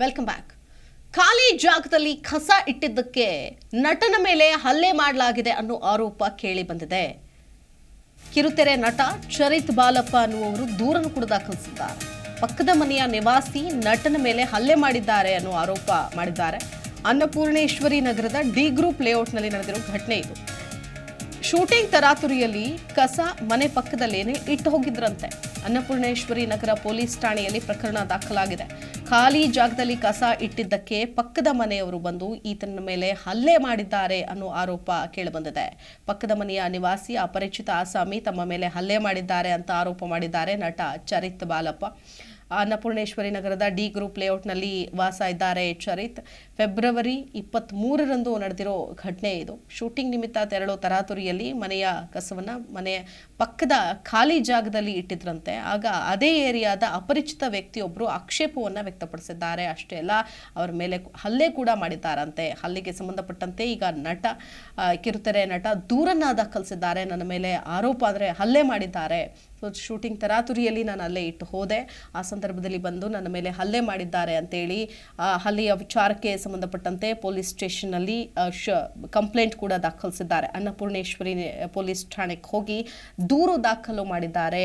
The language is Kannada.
ವೆಲ್ಕಮ್ ಬ್ಯಾಕ್ ಖಾಲಿ ಜಾಗದಲ್ಲಿ ಕಸ ಇಟ್ಟಿದ್ದಕ್ಕೆ ನಟನ ಮೇಲೆ ಹಲ್ಲೆ ಮಾಡಲಾಗಿದೆ ಅನ್ನೋ ಆರೋಪ ಕೇಳಿ ಬಂದಿದೆ. ಕಿರುತೆರೆ ನಟ ಚರಿತ್ ಬಾಲಪ್ಪ ಅನ್ನುವವರು ದೂರನ್ನು ಕೂಡ ದಾಖಲಿಸಿದ್ದಾರೆ. ಪಕ್ಕದ ಮನೆಯ ನಿವಾಸಿ ನಟನ ಮೇಲೆ ಹಲ್ಲೆ ಮಾಡಿದ್ದಾರೆ ಅನ್ನೋ ಆರೋಪ ಮಾಡಿದ್ದಾರೆ. ಅನ್ನಪೂರ್ಣೇಶ್ವರಿ ನಗರದ ಡಿ ಗ್ರೂಪ್ ಲೇಔಟ್ನಲ್ಲಿ ನಡೆದಿರುವ ಘಟನೆ ಇದು. ಶೂಟಿಂಗ್ ತರಾತುರಿಯಲ್ಲಿ ಕಸ ಮನೆ ಪಕ್ಕದಲ್ಲೇನೆ ಇಟ್ಟು ಹೋಗಿದ್ರಂತೆ. ಅನ್ನಪೂರ್ಣೇಶ್ವರಿ ನಗರ ಪೊಲೀಸ್ ಠಾಣೆಯಲ್ಲಿ ಪ್ರಕರಣ ದಾಖಲಾಗಿದೆ. ಖಾಲಿ ಜಾಗದಲ್ಲಿ ಕಸ ಇಟ್ಟಿದ್ದಕ್ಕೆ ಪಕ್ಕದ ಮನೆಯವರು ಬಂದು ಈತನ ಮೇಲೆ ಹಲ್ಲೆ ಮಾಡಿದ್ದಾರೆ ಅನ್ನೋ ಆರೋಪ ಕೇಳಿಬಂದಿದೆ. ಪಕ್ಕದ ಮನೆಯ ನಿವಾಸಿ ಅಪರಿಚಿತ ಆಸಾಮಿ ತಮ್ಮ ಮೇಲೆ ಹಲ್ಲೆ ಮಾಡಿದ್ದಾರೆ ಅಂತ ಆರೋಪ ಮಾಡಿದ್ದಾರೆ ನಟ ಚರಿತ್ ಬಾಲಪ್ಪ. ಅನ್ನಪೂರ್ಣೇಶ್ವರಿ ನಗರದ ಡಿ ಗ್ರೂಪ್ ಲೇಔಟ್ನಲ್ಲಿ ವಾಸ ಇದ್ದಾರೆ ಚರಿತ್. ಫೆಬ್ರವರಿ ಇಪ್ಪತ್ತ್ ಮೂರರಂದು ನಡೆದಿರೋ ಘಟನೆ ಇದು. ಶೂಟಿಂಗ್ ನಿಮಿತ್ತ ತೆರಳೋ ತರಾತುರಿಯಲ್ಲಿ ಮನೆಯ ಕಸವನ್ನು ಮನೆಯ ಪಕ್ಕದ ಖಾಲಿ ಜಾಗದಲ್ಲಿ ಇಟ್ಟಿದ್ರಂತೆ. ಆಗ ಅದೇ ಏರಿಯಾದ ಅಪರಿಚಿತ ವ್ಯಕ್ತಿಯೊಬ್ಬರು ಆಕ್ಷೇಪವನ್ನು ವ್ಯಕ್ತಪಡಿಸಿದ್ದಾರೆ. ಅಷ್ಟೇ ಅಲ್ಲ, ಅವರ ಮೇಲೆ ಹಲ್ಲೆ ಕೂಡ ಮಾಡಿದ್ದಾರಂತೆ. ಹಲ್ಲೆಗೆ ಸಂಬಂಧಪಟ್ಟಂತೆ ಈಗ ನಟ ಕಿರುತೆರೆ ನಟ ದೂರನ್ನ ದಾಖಲಿಸಿದ್ದಾರೆ. ನನ್ನ ಮೇಲೆ ಆರೋಪ ಅಂದರೆ ಹಲ್ಲೆ ಮಾಡಿದ್ದಾರೆ. ಸೊ ಶೂಟಿಂಗ್ ತರಾತುರಿಯಲ್ಲಿ ನಾನು ಅಲ್ಲೇ ಇಟ್ಟು ಹೋದೆ. ಆ ಸಂದರ್ಭದಲ್ಲಿ ಬಂದು ನನ್ನ ಮೇಲೆ ಹಲ್ಲೆ ಮಾಡಿದ್ದಾರೆ ಅಂತೇಳಿ ಹಲ್ಲೆಯ ವಿಚಾರಕ್ಕೆ ಸಂಬಂಧಪಟ್ಟಂತೆ ಪೊಲೀಸ್ ಸ್ಟೇಷನ್ನಲ್ಲಿ ಶ, ಕಂಪ್ಲೇಂಟ್ ಕೂಡ ದಾಖಲಿಸಿದ್ದಾರೆ. ಅನ್ನಪೂರ್ಣೇಶ್ವರಿ ಪೊಲೀಸ್ ಠಾಣೆಗೆ ಹೋಗಿ ದೂರು ದಾಖಲು ಮಾಡಿದ್ದಾರೆ.